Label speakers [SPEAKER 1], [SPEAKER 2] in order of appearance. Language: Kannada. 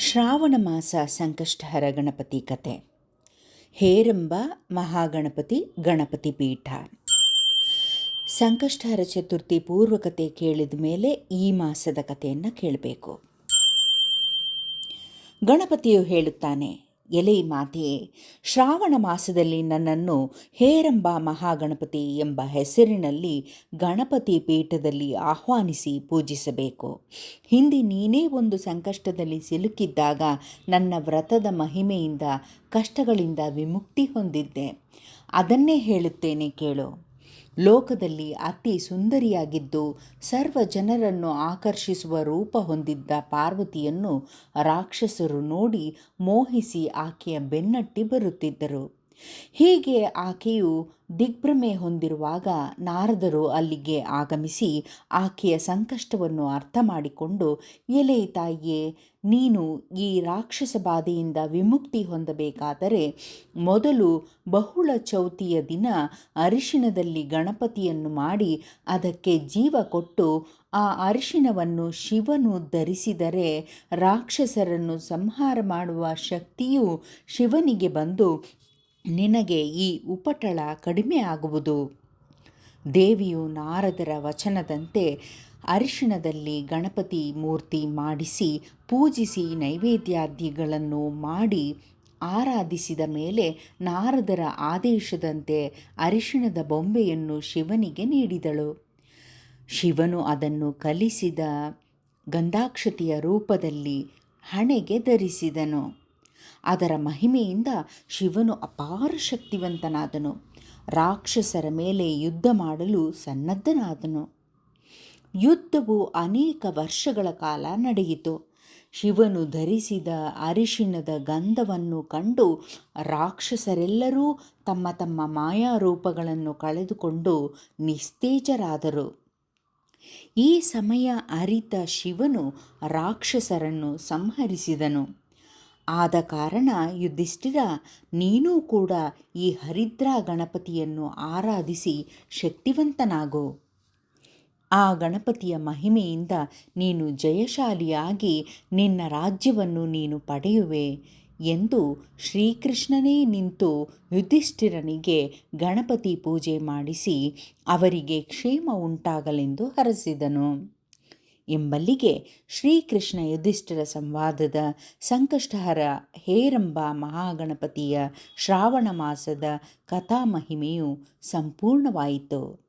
[SPEAKER 1] ಶ್ರಾವಣ ಮಾಸ ಸಂಕಷ್ಟಹರ ಗಣಪತಿ ಕತೆ. ಹೇರಂಬ ಮಹಾಗಣಪತಿ ಗಣಪತಿ ಪೀಠ. ಸಂಕಷ್ಟಹರ ಚತುರ್ಥಿ ಪೂರ್ವಕತೆ ಕೇಳಿದ ಮೇಲೆ ಈ ಮಾಸದ ಕಥೆಯನ್ನು ಕೇಳಬೇಕು. ಗಣಪತಿಯು ಹೇಳುತ್ತಾನೆ ಎಲೆ ಮಾತೆಯೇ ಶ್ರಾವಣ ಮಾಸದಲ್ಲಿ ನನ್ನನ್ನು ಹೇರಂಬ ಮಹಾಗಣಪತಿ ಎಂಬ ಹೆಸರಿನಲ್ಲಿ ಗಣಪತಿ ಪೀಠದಲ್ಲಿ ಆಹ್ವಾನಿಸಿ ಪೂಜಿಸಬೇಕು. ಹಿಂದೆ ನೀನೇ ಒಂದು ಸಂಕಷ್ಟದಲ್ಲಿ ಸಿಲುಕಿದ್ದಾಗ ನನ್ನ ವ್ರತದ ಮಹಿಮೆಯಿಂದ, ಕಷ್ಟಗಳಿಂದ ವಿಮುಕ್ತಿ ಹೊಂದಿದ್ದೆ. ಅದನ್ನೇ ಹೇಳುತ್ತೇನೆ ಕೇಳು. ಲೋಕದಲ್ಲಿ ಅತಿ ಸುಂದರಿಯಾಗಿದ್ದು ಸರ್ವ ಜನರನ್ನು ಆಕರ್ಷಿಸುವ ರೂಪ ಹೊಂದಿದ್ದ ಪಾರ್ವತಿಯನ್ನು ರಾಕ್ಷಸರು ನೋಡಿ ಮೋಹಿಸಿ ಆಕೆಯ ಬೆನ್ನಟ್ಟಿ ಬರುತ್ತಿದ್ದರು. ಹೀಗೆ ಆಕೆಯು ದಿಗ್ಭ್ರಮೆ ಹೊಂದಿರುವಾಗ ನಾರದರು ಅಲ್ಲಿಗೆ ಆಗಮಿಸಿ ಆಕೆಯ ಸಂಕಷ್ಟವನ್ನು ಅರ್ಥ ಮಾಡಿಕೊಂಡು, ಎಲೆ ತಾಯಿಯೇ, ನೀನು ಈ ರಾಕ್ಷಸ ಬಾಧೆಯಿಂದ ವಿಮುಕ್ತಿ ಹೊಂದಬೇಕಾದರೆ ಮೊದಲು ಬಹುಳ ಚೌತಿಯ ದಿನ ಅರಿಶಿಣದಲ್ಲಿ ಗಣಪತಿಯನ್ನು ಮಾಡಿ ಅದಕ್ಕೆ ಜೀವ ಕೊಟ್ಟು ಆ ಅರಿಶಿಣವನ್ನು ಶಿವನು ಧರಿಸಿದರೆ ರಾಕ್ಷಸರನ್ನು ಸಂಹಾರ ಮಾಡುವ ಶಕ್ತಿಯು ಶಿವನಿಗೆ ಬಂದು ನಿನಗೆ ಈ ಉಪಟಳ ಕಡಿಮೆ ಆಗುವುದು? ದೇವಿಯು ನಾರದರ ವಚನದಂತೆ ಅರಿಶಿಣದಲ್ಲಿ ಗಣಪತಿ ಮೂರ್ತಿ ಮಾಡಿಸಿ ಪೂಜಿಸಿ ನೈವೇದ್ಯಾದಿಗಳನ್ನು ಮಾಡಿ ಆರಾಧಿಸಿದ ಮೇಲೆ ನಾರದರ ಆದೇಶದಂತೆ ಅರಿಶಿಣದ ಬೊಂಬೆಯನ್ನು ಶಿವನಿಗೆ ನೀಡಿದಳು. ಶಿವನು ಅದನ್ನು ಕಲಿಸಿದ ಗಂಧಾಕ್ಷತೆಯ ರೂಪದಲ್ಲಿ ಹಣೆಗೆ ಧರಿಸಿದನು. ಅದರ ಮಹಿಮೆಯಿಂದ ಶಿವನು ಅಪಾರ ಶಕ್ತಿವಂತನಾದನು. ರಾಕ್ಷಸರ ಮೇಲೆ ಯುದ್ಧ ಮಾಡಲು ಸನ್ನದ್ಧನಾದನು. ಯುದ್ಧವು ಅನೇಕ ವರ್ಷಗಳ ಕಾಲ ನಡೆಯಿತು. ಶಿವನು ಧರಿಸಿದ ಅರಿಶಿಣದ ಗಂಧವನ್ನು ಕಂಡು ರಾಕ್ಷಸರೆಲ್ಲರೂ ತಮ್ಮ ತಮ್ಮ ಮಾಯಾರೂಪಗಳನ್ನು ಕಳೆದುಕೊಂಡು ನಿಸ್ತೇಜರಾದರು. ಈ ಸಮಯ ಅರಿತ ಶಿವನು ರಾಕ್ಷಸರನ್ನು ಸಂಹರಿಸಿದನು. ಆದ ಕಾರಣ ಯುಧಿಷ್ಠಿರ, ನೀನೂ ಕೂಡ ಈ ಹರಿದ್ರಾ ಗಣಪತಿಯನ್ನು ಆರಾಧಿಸಿ ಶಕ್ತಿವಂತನಾಗು. ಆ ಗಣಪತಿಯ ಮಹಿಮೆಯಿಂದ ನೀನು ಜಯಶಾಲಿಯಾಗಿ ನಿನ್ನ ರಾಜ್ಯವನ್ನು ನೀನು ಪಡೆಯುವೆ ಎಂದು ಶ್ರೀಕೃಷ್ಣನೇ ನಿಂತು ಯುಧಿಷ್ಠಿರನಿಗೆ ಗಣಪತಿ ಪೂಜೆ ಮಾಡಿಸಿ ಅವರಿಗೆ ಕ್ಷೇಮ ಉಂಟಾಗಲೆಂದು ಹರಸಿದನು. ಎಂಬಲ್ಲಿಗೆ ಶ್ರೀಕೃಷ್ಣ ಯುಧಿಷ್ಠರ ಸಂವಾದದ ಸಂಕಷ್ಟಹರ ಹೇರಂಬ ಮಹಾಗಣಪತಿಯ ಶ್ರಾವಣ ಮಾಸದ ಕಥಾಮಹಿಮೆಯು ಸಂಪೂರ್ಣವಾಯಿತು.